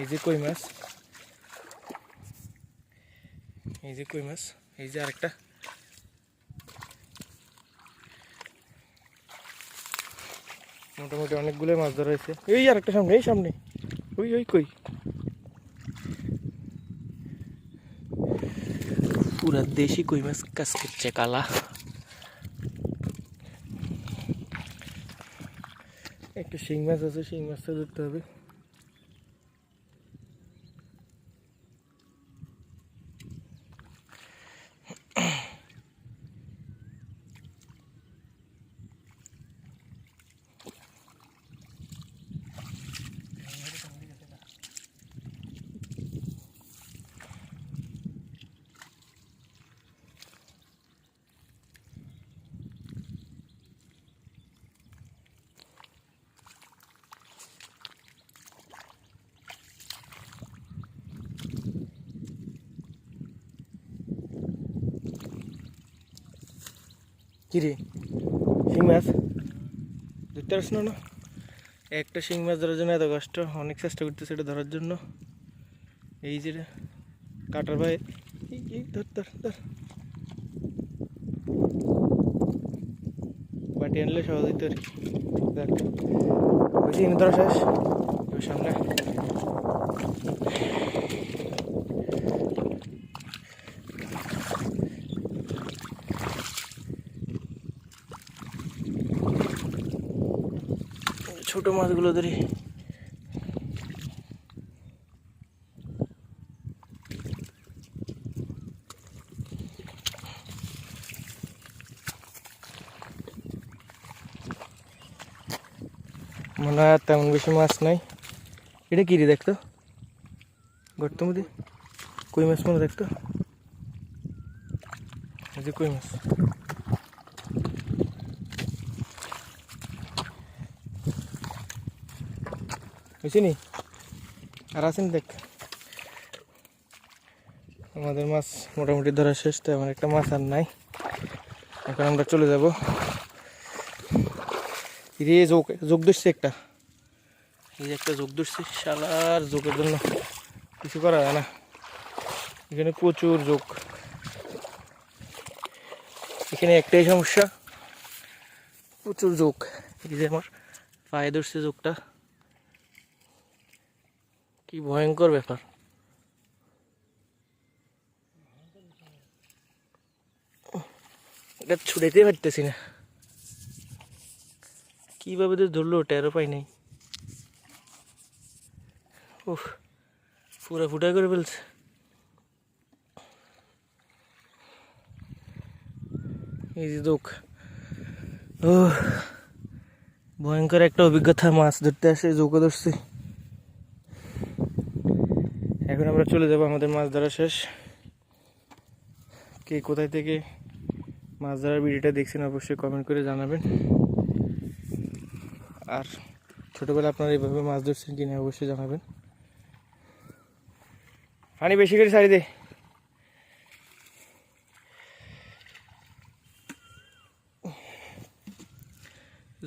এই যে কই মাছ এই যে কই মাছ এই যে আরেকটা মোটামুটি অনেকগুলো মাছ ধরা হয়েছে এই আরেকটা সামনে এই সামনে ওই ওই কই পুরা দেশি কই মাছ কাজ করছে কালা একটা শিং মাছ আছে শিং মাছটা ধরতে হবে কিরে শিং মাছ? ধরতে পারছ না একটা শিং মাছ ধরার জন্য এত কষ্ট, অনেক চেষ্টা করতেছে এটা ধরার জন্য। এই যে কাটার ভাই ধর ধর ধর। বাটি আনলে সহজেই তো আর দেখ শেষ সামনে। ছোট মাছগুলো ধরি। মনে হয় তেমন বেশি মাছ নাই। এটা কি রে দেখতো? গর্ত মধ্যে? কই মাছ মনে দেখতো? কই মাছ? হয়েছে নি আর আছেন দেখ। আমাদের মাছ মোটামুটি ধরা শেষ, তো আমার একটা মাছ আর নাই। এখন আমরা চলে যাব। রে যোগ যোগ ধরছে একটা। এই যে একটা যোগ ধরছে, শালার যোগের জন্য কিছু করা যায় না। এখানে প্রচুর যোগ। এখানে একটাই সমস্যা, প্রচুর যোগ। এই যে আমার পায়ে ধরছে যোগটা। কি ভয়ঙ্কর ব্যাপার। এটা ছুটাইতে পারতেছি না। কীভাবে তো ধরলো টেরো পাই নাই। উফ পুরা ফুটা করে ফেলছে। এই যে দুঃখ। ও ভয়ঙ্কর একটা অভিজ্ঞতা মাছ ধরতে আসে জোকে ধরছি। এখন আমরা চলে যাব আমাদের মাছ ধরা শেষ। কে কোথায় থেকে মাছ ধরার ভিডিওটা দেখছেন অবশ্যই কমেন্ট করে জানাবেন। আর ছোটোবেলা আপনারা এইভাবে মাছ ধরছেন কিনা অবশ্যই জানাবেন। পানি বেশি করে ছাড়ি দে।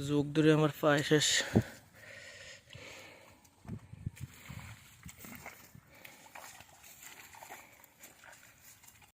যোগ ধরে আমার পায়ে শেষ।